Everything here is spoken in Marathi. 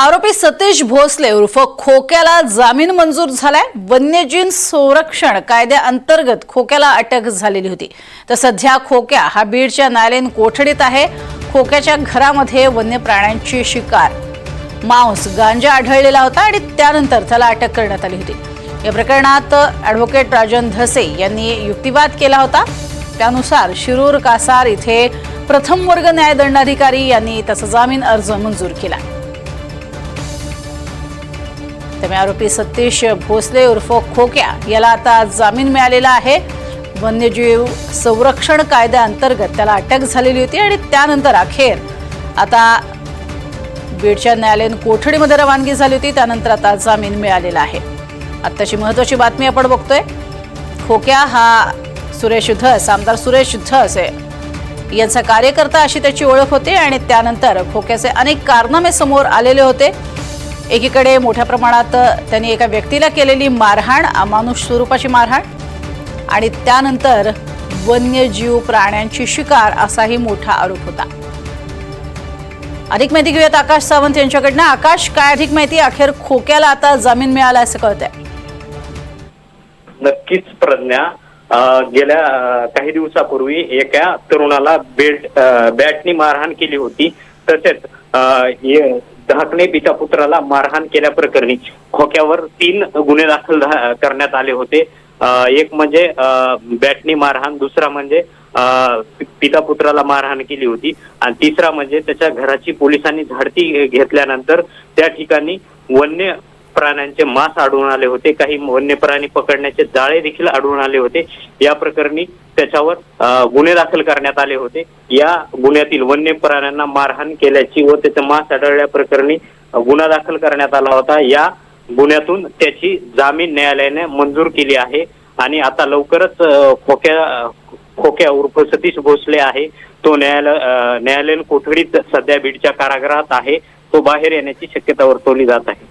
आरोपी सतीश भोसले उर्फ खोक्याला जामीन मंजूर झालाय. वन्यजीव संरक्षण कायद्याअंतर्गत खोक्याला अटक झालेली होती. तर सध्या खोक्या हा बीडच्या न्यायालयीन कोठडीत आहे. खोक्याच्या घरामध्ये वन्य प्राण्यांची शिकार. मांस गांजा आढळलेला होता आणि त्यानंतर त्याला अटक करण्यात आली होती. या प्रकरणात ॲडव्होकेट राजन धसे यांनी युक्तिवाद केला होता. त्यानुसार शिरूर कासार इथे प्रथम वर्ग न्यायदंडाधिकारी यांनी त्याचा जामीन अर्ज मंजूर केला. त्यामुळे आरोपी सतीश भोसले उर्फ खोक्या याला आता जामीन मिळालेला आहे. वन्यजीव संरक्षण कायद्याअंतर्गत त्याला अटक झालेली होती आणि त्यानंतर अखेर आता बीडच्या न्यायालयीन कोठडीमध्ये रवानगी झाली होती त्यानंतर आता जामीन मिळालेला आहे. आत्ताची महत्त्वाची बातमी आपण बघतोय. खोक्या हा सुरेश धस आमदार सुरेश धस आहे. यांचा कार्यकर्ता अशी त्याची ओळख होती आणि त्यानंतर खोक्याचे अनेक कारनामे समोर आलेले होते. एकीकडे मोठ्या प्रमाणात त्यांनी एका व्यक्तीला केलेली मारहाण अमानुष स्वरूपाची मारहाण आणि त्यानंतर वन्यजीव प्राण्यांची शिकार असाही मोठा आरोप होता. अधिक माहिती घेऊयात आकाश सावंत यांच्याकडनं. आकाश काय अधिक माहिती? अखेर खोक्याला आता जामीन मिळाला असं कळतंय. नक्कीच प्रज्ञा. अं, गेल्या काही दिवसापूर्वी एका तरुणाला बेल्ट अं, बॅटनी मारहाण केली होती. तसेच अं, ये- धाकणे पिता पुत्राला मारहाण केल्याप्रकरणी खोक्यावर तीन गुन्हे दाखल करण्यात आले होते. एक म्हणजे अं, बॅटनी मारहाण दुसरा म्हणजे पिता पुत्राला मारहाण केली होती. आणि तिसरा म्हणजे त्याच्या घराची पोलिसांनी झाडती घेतल्यानंतर त्या ठिकाणी वन्य प्राण्यांचे मांस आढळून आले होते. काही वन्य प्राणी पकडण्याचे जाळे देखील आढळून आले होते. या प्रकरणी त्याच्यावर गुन्हे दाखल करण्यात आले होते. या गुन्ह्यातील वन्य प्राण्यांना मारहाण केल्याची व त्याचं मांस आढळल्या प्रकरणी गुन्हा दाखल करण्यात आला होता. या गुन्ह्यातून त्याची जामीन न्यायालयाने मंजूर केली आहे. आणि आता लवकरच खोक्या खोक्या उर्फ सतीश भोसले आहे. तो न्यायालय न्यायालयीन कोठडीत सध्या बीडच्या कारागृहात आहे. तो बाहेर येण्याची शक्यता वर्तवली जात आहे.